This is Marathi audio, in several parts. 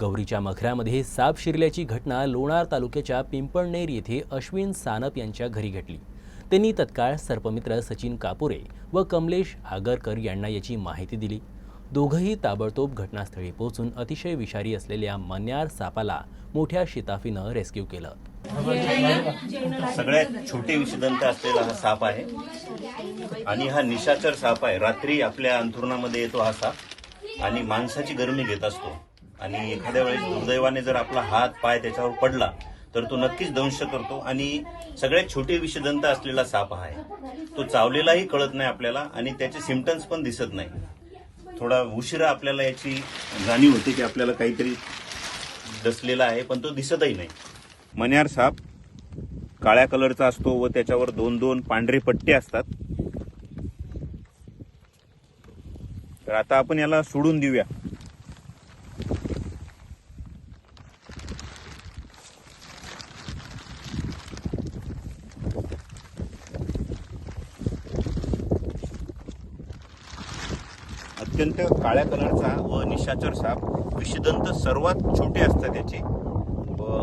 गौरीच्या मखऱ्यामध्ये साप शिरल्याची घटना लोणार तालुक्याच्या पिंपळनेर येथे अश्विन सानप यांच्या घरी घडली. त्यांनी तत्काळ सर्पमित्र सचिन कापुरे व कमलेश आगरकर यांना याची माहिती दिली. दोघंही ताबडतोब घटनास्थळी पोहोचून अतिशय विषारी असलेल्या मन्यार सापाला मोठ्या शिताफीनं रेस्क्यू केलं. सगळ्यात छोटे विषदंत असलेला हा साप आहे. आणि हा निशाचर साप आहे. रात्री आपल्या अंथरुणामध्ये येतो हा साप आणि माणसाची गरमी घेत असतो. आणि एखाद्या वेळेस दुर्दैवाने जर आपला हात पाय त्याच्यावर पडला तर तो नक्कीच दंश करतो आणि सगळ्यात छोटे विषदंत असलेला साप हा आहे. तो चावलेलाही कळत नाही आपल्याला आणि त्याचे सिमटम्स पण दिसत नाही. थोडा उशिरा आपल्याला याची जाणीव होते की आपल्याला काहीतरी दसलेला आहे पण तो दिसतही नाही. मन्यार साप काळ्या कलरचा असतो व त्याच्यावर दोन दोन पांढरे पट्टे असतात. तर आता आपण याला सोडून देऊया. अत्यंत काळ्या कलरचा व निशाचर साप विषदंत सर्वात छोटे असतात त्याचे व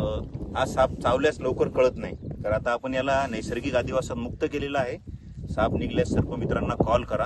हा साप चावल्यास लवकर कळत नाही. तर आता आपण याला नैसर्गिक आदिवासात मुक्त केलेला आहे. साप निघल्यास सर्पमित्रांना कॉल करा.